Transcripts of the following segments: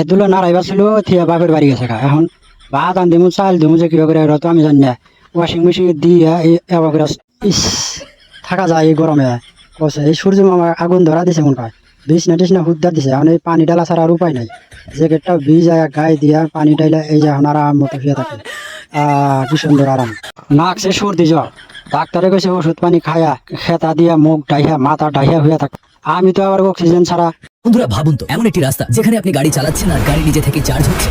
এগুলো নাড়াইবার ছিল থিয়া বাপের বাড়ি গেছে। এখন ভাত আন দিমু চাল দিমু যে কিবা করে তো আমি জানি না। ওয়াশিং মেশিনে দিয়ে এবার ইস, থাকা যায় এই গরমে। কছে এই সূর্য মামা আগুন ধরা দিছে মনে হয়। বিছনা টিছনা হুদ্দার দিছে। এখন এই পানি ডালা ছাড়া আর উপায় নাই। জ্যাকেটটা ভিজায় গায়ে দিয়া পানি ডাইলা এই যে এখন আরাম মতো শুয়ে থাকে। কি সুন্দর আরাম। নাকছে সর্দি জ্বর। ডাক্তারে কইছে, ওষুধ পানি খায়া, খেতা দিয়া, মুখ ডাইয়া মাথা ডাইয়া হইয়া থাকে। আমি তো আবার অক্সিজেন ছাড়া বন্ধুরা, ভাবুন তো, এমন একটি রাস্তা যেখানে আপনি গাড়ি চালাচ্ছেন আর গাড়ি নিজে থেকে চার্জ হচ্ছে।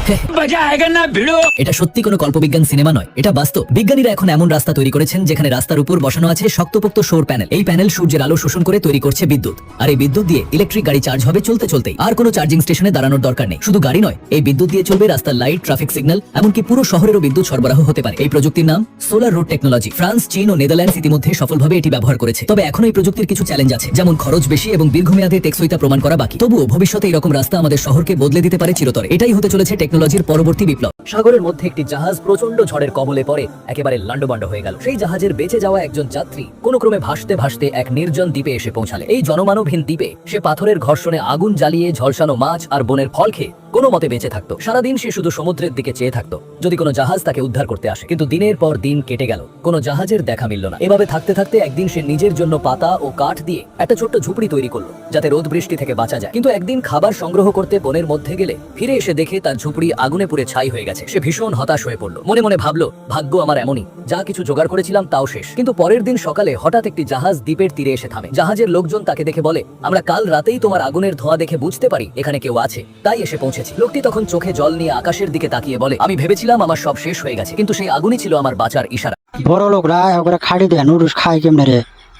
এটা সত্যি কোনো কল্পবিজ্ঞান সিনেমা নয়, এটা বাস্তব। বিজ্ঞানীরা এখন এমন রাস্তা তৈরি করেছেন যেখানে রাস্তার উপর বসানো আছে শক্তপোক্ত সৌর প্যানেল। এই প্যানেল সূর্যের আলো শোষণ করে তৈরি করছে বিদ্যুৎ। আর এই বিদ্যুৎ দিয়ে ইলেকট্রিক গাড়ি চার্জ হবে চলতে চলতেই। আর কোনো চার্জিং স্টেশনে দাঁড়ানোর দরকার নেই। শুধু গাড়ি নয়, এই বিদ্যুৎ দিয়ে চলবে রাস্তার লাইট ট্রাফিক সিগন্যাল এমনকি পুরো শহরেরও বিদ্যুৎ সরবরাহ হতে পারে। এই প্রযুক্তির নাম সোলার রোড টেকনোলজি ফ্রান্স, চীন ও নেদারল্যান্ডস ইতিমধ্যে সফলভাবে এটি ব্যবহার করেছে। তবে এখন এই প্রযুক্তির কিছু চ্যালেঞ্জ আছে, যেমন খরচ বেশি এবং দীর্ঘমেয়াদে টেকসইতা প্রমাণ করা বাকি। তবুও ভবিষ্যতে এরকম রাস্তা আমাদের শহরকে বদলে দিতে পারে চিরতরে। এটাই হতে চলেছে টেকনোলজির পরবর্তী বিপ্লব। সাগরের মধ্যে একটি জাহাজ প্রচণ্ড ঝড়ের কবলে পড়ে, একেবারে লান্ডবান্ড হয়ে গেল। সেই জাহাজের বেঁচে যাওয়া একজন যাত্রী কোনো ক্রমে ভাসতে ভাসতে এক নির্জন দ্বীপে এসে পৌঁছালে। এই জনমানবহীন দ্বীপে সে পাথরের ঘর্ষণে আগুন জ্বালিয়ে ঝলসানো মাছ আর বনের ফল খেয়ে কোনো মতে বেঁচে থাকতো। সারাদিন সে শুধু সমুদ্রের দিকে চেয়ে থাকতো। যদি কোনো জাহাজ তাকে উদ্ধার করতে আসে। কিন্তু দিনের পর দিন কেটে গেল। কোনো জাহাজের দেখা মিলল না। এভাবে থাকতে থাকতে একদিন সে নিজের জন্য পাতা ও কাঠ দিয়ে একটা ছোট্ট ঝুপড়ি তৈরি করল, যাতে রোদ বৃষ্টি থেকে বাঁচা যায়। কিন্তু একদিন খাবার সংগ্রহ করতে বনের মধ্যে গেলে ফিরে এসে দেখে তার ঝুপড়ি আগুনে পুড়ে ছাই হয়ে গেছে। সে ভীষণ হতাশ হয়ে পড়ল। মনে মনে ভাবলো, ভাগ্য আমার এমনই। যা কিছু জোগাড় করেছিলাম তাও শেষ। কিন্তু পরের দিন সকালে হঠাৎ একটি জাহাজ দ্বীপের তীরে এসে থামে। জাহাজের লোকজন তাকে দেখে বলে, আমরা কাল রাতেই তোমার আগুনের ধোঁয়া দেখে বুঝতে পারি এখানে কেউ আছে। তাই এসে পৌঁছেছি। লোকটি তখন চোখে জল নিয়ে আকাশের দিকে তাকিয়ে বলে, আমি ভেবেছিলাম আমার সব শেষ হয়ে গেছে, কিন্তু সেই আগুনই ছিল আমার বাঁচার ইশারা। বড় লোকরা ওরা খাড়ি দেয় নুডুস খাই কেমনে রে?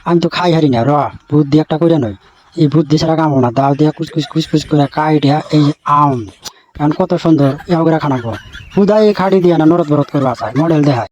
আমি তো খাই হারি না, র, বুদ্ধি একটা করে নয়। এই বুদ্ধি ছাড়া কাম না দাও দিয়া কুচকুচ কুচকুচ করে কাই দিয়া এই আম। কত সুন্দর এগুলা খানা কর হুদাই খাড়ি দিয়া না নরদ বরদ করবা মডেল দেখায়।